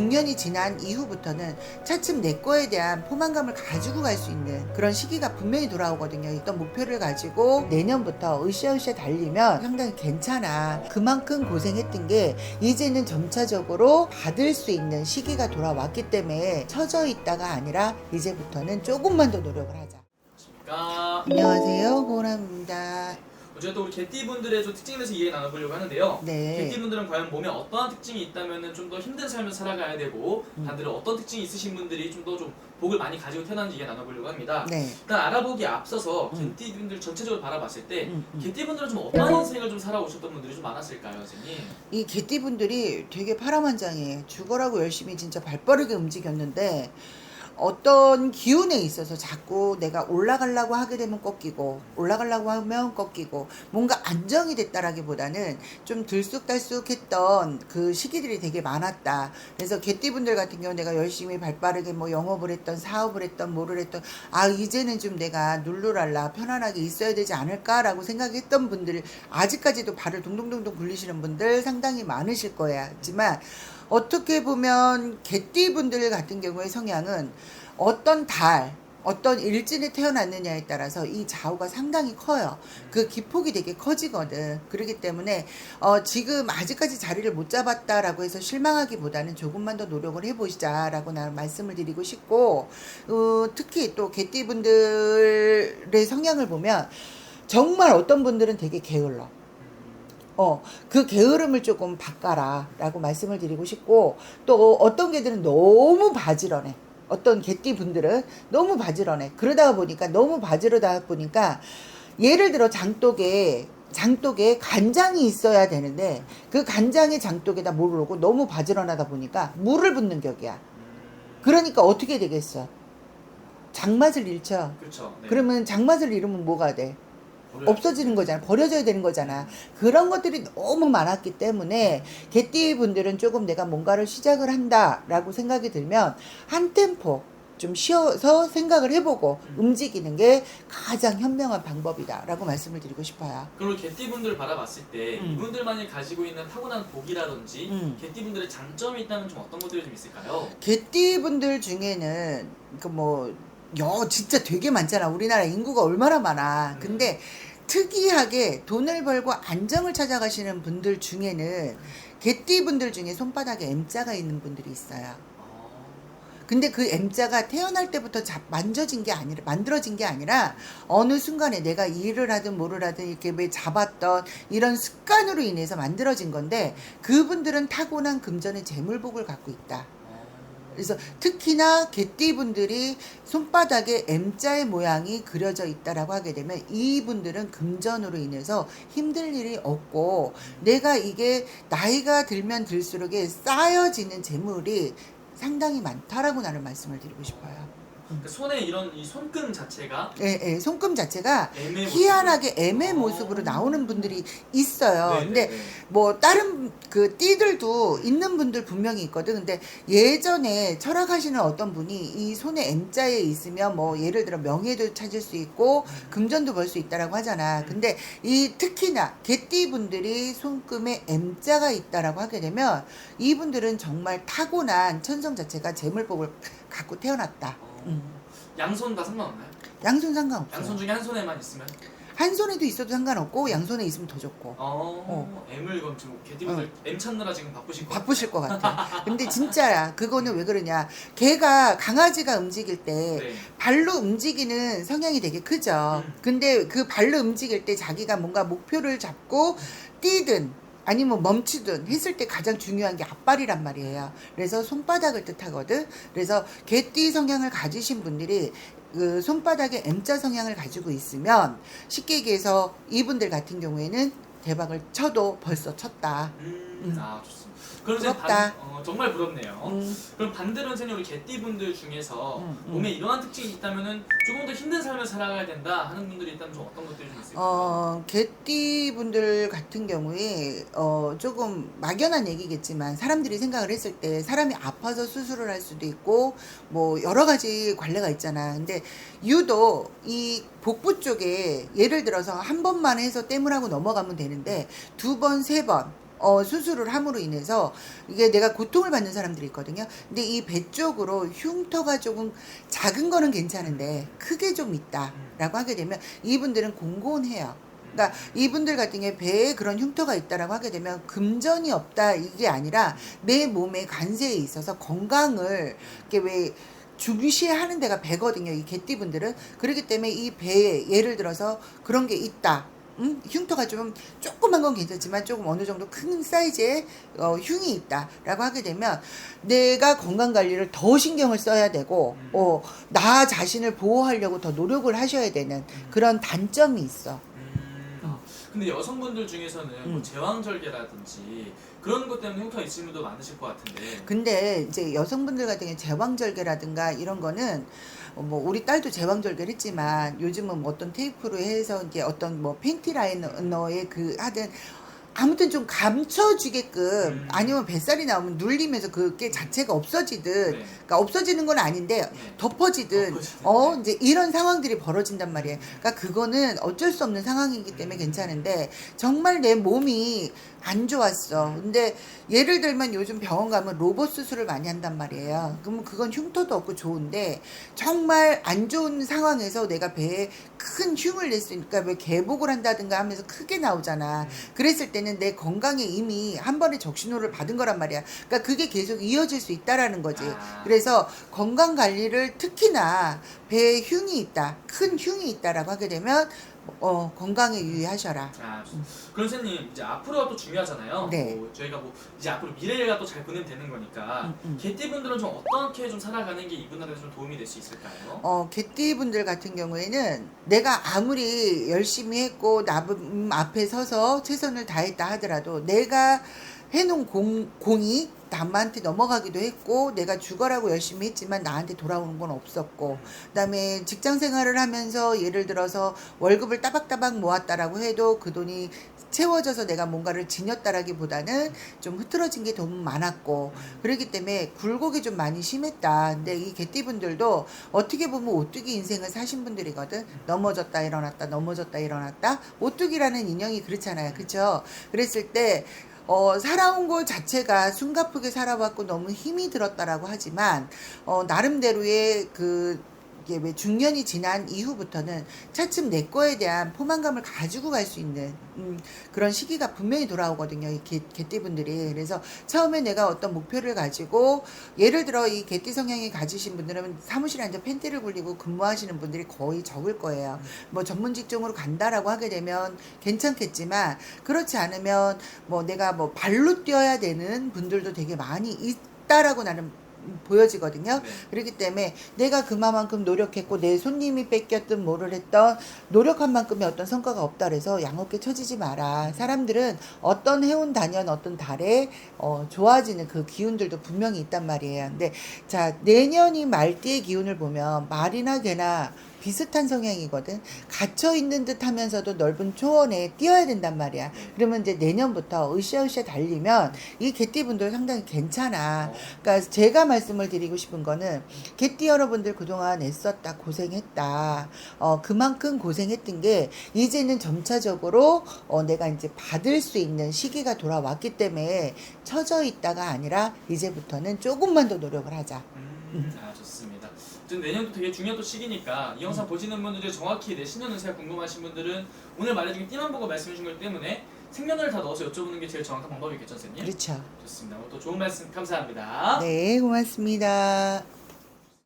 중년이 지난 이후부터는 차츰 내 거에 대한 포만감을 가지고 갈 수 있는 그런 시기가 분명히 돌아오거든요. 어떤 목표를 가지고 내년부터 으쌰으쌰 달리면 상당히 괜찮아. 그만큼 고생했던 게 이제는 점차적으로 받을 수 있는 시기가 돌아왔기 때문에 처져 있다가 아니라 이제부터는 조금만 더 노력을 하자. 아, 안녕하세요. 고람입니다. 어쨌든 우리 개띠분들의 좀 특징에 대해서 이해 나눠보려고 하는데요. 네. 개띠분들은 과연 몸에 어떠한 특징이 있다면 좀 더 힘든 삶을 살아가야 되고 음. 반대로 어떤 특징이 있으신 분들이 좀 더 좀 복을 많이 가지고 태어난지 이해 나눠보려고 합니다. 네. 일단 알아보기에 앞서서 음. 개띠분들 전체적으로 바라봤을 때 음, 음. 개띠분들은 좀 어떤 인생을 좀 살아오셨던 분들이 좀 많았을까요, 선생님? 이 개띠분들이 되게 파란만장해. 죽어라고 열심히 진짜 발빠르게 움직였는데 어떤 기운에 있어서 자꾸 내가 올라가려고 하게 되면 꺾이고 올라가려고 하면 꺾이고 뭔가 안정이 됐다라기보다는 좀 들쑥달쑥했던 그 시기들이 되게 많았다. 그래서 개띠분들 같은 경우 내가 열심히 발빠르게 뭐 영업을 했던 사업을 했던 뭐를 했던 아 이제는 좀 내가 룰루랄라 편안하게 있어야 되지 않을까라고 생각했던 분들 아직까지도 발을 동동동동 굴리시는 분들 상당히 많으실 거야. 하지만 어떻게 보면 개띠분들 같은 경우의 성향은 어떤 달, 어떤 일진에 태어났느냐에 따라서 이 좌우가 상당히 커요. 그 기폭이 되게 커지거든. 그렇기 때문에 어, 지금 아직까지 자리를 못 잡았다라고 해서 실망하기보다는 조금만 더 노력을 해보시자라고 나는 말씀을 드리고 싶고 어, 특히 또 개띠분들의 성향을 보면 정말 어떤 분들은 되게 게을러. 어, 그 게으름을 조금 바꿔라 라고 말씀을 드리고 싶고 또 어떤 개들은 너무 바지런해. 어떤 개띠 분들은 너무 바지런해. 그러다 보니까 너무 바지러다 보니까 예를 들어 장독에 장독에 간장이 있어야 되는데 그 간장의 장독에다 물을 넣고 너무 바지런하다 보니까 물을 붓는 격이야. 그러니까 어떻게 되겠어? 장맛을 잃죠. 그렇죠. 네. 그러면 장맛을 잃으면 뭐가 돼? 버려야죠. 없어지는 거잖아. 버려져야 되는 거잖아. 그런 것들이 너무 많았기 때문에 개띠 분들은 조금 내가 뭔가를 시작을 한다라고 생각이 들면 한 템포 좀 쉬어서 생각을 해보고 움직이는 게 가장 현명한 방법이다라고 말씀을 드리고 싶어요. 그리고 개띠분들을 바라봤을 때 음. 이분들만이 가지고 있는 타고난 복이라든지 음. 개띠분들의 장점이 있다면 좀 어떤 것들이 좀 있을까요? 개띠 분들 중에는 그뭐 여 진짜 되게 많잖아. 우리나라 인구가 얼마나 많아. 근데 특이하게 돈을 벌고 안정을 찾아가시는 분들 중에는 개띠 분들 중에 손바닥에 M자가 있는 분들이 있어요. 어, 근데 그 M자가 태어날 때부터 잡, 만져진 게 아니라, 만들어진 게 아니라, 어느 순간에 내가 일을 하든 뭐를 하든 이렇게 왜 잡았던 이런 습관으로 인해서 만들어진 건데, 그분들은 타고난 금전의 재물복을 갖고 있다. 어. 그래서 특히나 개띠분들이 손바닥에 M자의 모양이 그려져 있다라고 하게 되면 이분들은 금전으로 인해서 힘들 일이 없고 내가 이게 나이가 들면 들수록에 쌓여지는 재물이 상당히 많다라고 나는 말씀을 드리고 싶어요. 그 손에 이런 이 손금 자체가 예, 예, 손금 자체가 애매 희한하게 애매 어. 모습으로 나오는 분들이 있어요. 네, 근데 네, 네. 뭐 다른 그 띠들도 있는 분들 분명히 있거든. 근데 예전에 철학하시는 어떤 분이 이 손에 M자에 있으면 뭐 예를 들어 명예도 찾을 수 있고 금전도 벌 수 있다라고 하잖아. 근데 이 특히나 개띠 분들이 손금에 M자가 있다라고 하게 되면 이분들은 정말 타고난 천성 자체가 재물복을 갖고 태어났다. 어, 음. 양손 다 상관없나요? 양손 상관없어. 양손 중에 한 손에만 있으면 한 손에도 있어도 상관없고 양손에 있으면 더 좋고. 어, M을 그럼 지금 개띠분들 M 찾느라 지금 바쁘실 것 바쁘실 것 같아. 근데 진짜야. 그거는 왜 그러냐. 걔가 강아지가 움직일 때 네. 발로 움직이는 성향이 되게 크죠. 음. 근데 그 발로 움직일 때 자기가 뭔가 목표를 잡고 뛰든 아니면 멈추든 했을 때 가장 중요한 게 앞발이란 말이에요. 그래서 손바닥을 뜻하거든. 그래서 개띠 성향을 가지신 분들이 그 손바닥에 M자 성향을 가지고 있으면 쉽게 얘기해서 이분들 같은 경우에는 대박을 쳐도 벌써 쳤다. 음, 음. 아 좋습니다. 그럼 이제 부럽다. 반, 어, 정말 부럽네요. 음. 그럼 반대로 선생님 우리 개띠분들 중에서 음, 음. 몸에 이러한 특징이 있다면은 조금 더 힘든 삶을 살아가야 된다 하는 분들이 있다면 좀 어떤 것들이 좀 있을까요? 어, 개띠 분들 같은 경우에, 어, 조금 막연한 얘기겠지만, 사람들이 생각을 했을 때, 사람이 아파서 수술을 할 수도 있고, 뭐, 여러 가지 관례가 있잖아. 근데, 유독, 이 복부 쪽에, 예를 들어서 한 번만 해서 땜을 하고 넘어가면 되는데, 두 번, 세 번, 어, 수술을 함으로 인해서 이게 내가 고통을 받는 사람들이 있거든요. 근데 이 배 쪽으로 흉터가 조금 작은 거는 괜찮은데 크게 좀 있다라고 하게 되면 이분들은 공고해요. 그러니까 이분들 같은 경우에 배에 그런 흉터가 있다라고 하게 되면 금전이 없다 이게 아니라 내 몸의 관세에 있어서 건강을 이렇게 왜 중시하는 데가 배거든요. 이 개띠분들은 그렇기 때문에 이 배에 예를 들어서 그런 게 있다. 음? 흉터가 좀 조그만 건 괜찮지만 조금 어느 정도 큰 사이즈의 어, 흉이 있다라고 하게 되면 내가 건강 관리를 더 신경을 써야 되고 음. 어, 나 자신을 보호하려고 더 노력을 하셔야 되는 그런 단점이 있어. 근데 여성분들 중에서는 뭐 음. 제왕절개라든지 그런 것 때문에 흉터 있으신 분도 많으실 것 같은데. 근데 이제 여성분들 같은 경우 제왕절개라든가 이런 거는 어, 뭐 우리 딸도 제왕절개를 했지만 요즘은 뭐 어떤 테이프로 해서 이제 어떤 뭐 팬티 라이너에 그 하든 아무튼 좀 감춰주게끔 음. 아니면 뱃살이 나오면 눌리면서 그게 자체가 없어지든 네. 그러니까 없어지는 건 아닌데 네. 덮어지든 덮어지든, 어 네. 이제 이런 상황들이 벌어진단 말이에요. 그러니까 그거는 어쩔 수 없는 상황이기 때문에 음. 괜찮은데 정말 내 몸이 안 좋았어. 근데 예를 들면 요즘 병원 가면 로봇 수술을 많이 한단 말이에요. 그러면 그건 흉터도 없고 좋은데 정말 안 좋은 상황에서 내가 배에 큰 흉을 냈으니까 왜 개복을 한다든가 하면서 크게 나오잖아. 그랬을 때는 내 건강에 이미 한 번의 적신호를 받은 거란 말이야. 그러니까 그게 계속 이어질 수 있다라는 거지. 아. 그래서 건강 관리를 특히나 배에 흉이 있다, 큰 흉이 있다라고 하게 되면 어, 건강에 유의하셔라. 아, 그럼 선생님 이제 앞으로가 또 중요하잖아요. 네. 뭐 저희가 뭐 이제 앞으로 미래가 또 잘 보내면 되는 거니까 음, 음. 개띠분들은 좀 어떻게 좀 살아가는 게 이분한테 좀 도움이 될 수 있을까요? 어, 개띠분들 같은 경우에는 내가 아무리 열심히 했고 남 앞에 서서 최선을 다했다 하더라도 내가 해놓은 공, 공이 남한테 넘어가기도 했고 내가 죽어라고 열심히 했지만 나한테 돌아오는 건 없었고 그다음에 직장 생활을 하면서 예를 들어서 월급을 따박따박 모았다라고 해도 그 돈이 채워져서 내가 뭔가를 지녔다라기보다는 좀 흐트러진 게 너무 많았고 그렇기 때문에 굴곡이 좀 많이 심했다. 근데 이 개띠분들도 어떻게 보면 오뚜기 인생을 사신 분들이거든. 넘어졌다 일어났다 넘어졌다 일어났다. 오뚜기라는 인형이 그렇잖아요. 그쵸? 그랬을 때 어, 살아온 것 자체가 숨가쁘게 살아왔고 너무 힘이 들었다라고 하지만 어, 나름대로의 그 이게 왜 중년이 지난 이후부터는 차츰 내 거에 대한 포만감을 가지고 갈 수 있는 음, 그런 시기가 분명히 돌아오거든요. 이 개, 개띠분들이. 그래서 처음에 내가 어떤 목표를 가지고 예를 들어 이 개띠 성향이 가지신 분들은 사무실에 앉아 팬티를 굴리고 근무하시는 분들이 거의 적을 거예요. 뭐 전문 직종으로 간다라고 하게 되면 괜찮겠지만 그렇지 않으면 뭐 내가 뭐 발로 뛰어야 되는 분들도 되게 많이 있다라고 나는 보여지거든요. 네. 그렇기 때문에 내가 그만큼 노력했고 내 손님이 뺏겼든 뭐를 했던 노력한 만큼의 어떤 성과가 없다 그래서 양없게 처지지 마라. 사람들은 어떤 해온 단연 어떤 달에 어, 좋아지는 그 기운들도 분명히 있단 말이에요. 근데 자 내년이 말띠의 기운을 보면 말이나 개나 비슷한 성향이거든. 갇혀 있는 듯 하면서도 넓은 초원에 뛰어야 된단 말이야. 그러면 이제 내년부터 으쌰으쌰 달리면 이 개띠분들 상당히 괜찮아. 어, 그러니까 제가 말씀을 드리고 싶은 거는 개띠 여러분들 그동안 애썼다 고생했다 어 그만큼 고생했던 게 이제는 점차적으로 어 내가 이제 받을 수 있는 시기가 돌아왔기 때문에 처져 있다가 아니라 이제부터는 조금만 더 노력을 하자 음, 아 좋습니다. 어쨌든 내년도 되게 중요한 또 시기니까 이 영상 보시는 분들 중에 정확히 내 신년 운세가 궁금하신 분들은 오늘 말해준 띠만 보고 말씀해 주신 거기 때문에 생년월일 다 넣어서 여쭤보는 게 제일 정확한 방법이겠죠, 선생님? 그렇죠 좋습니다. 오늘 또 좋은 말씀 감사합니다. 네 고맙습니다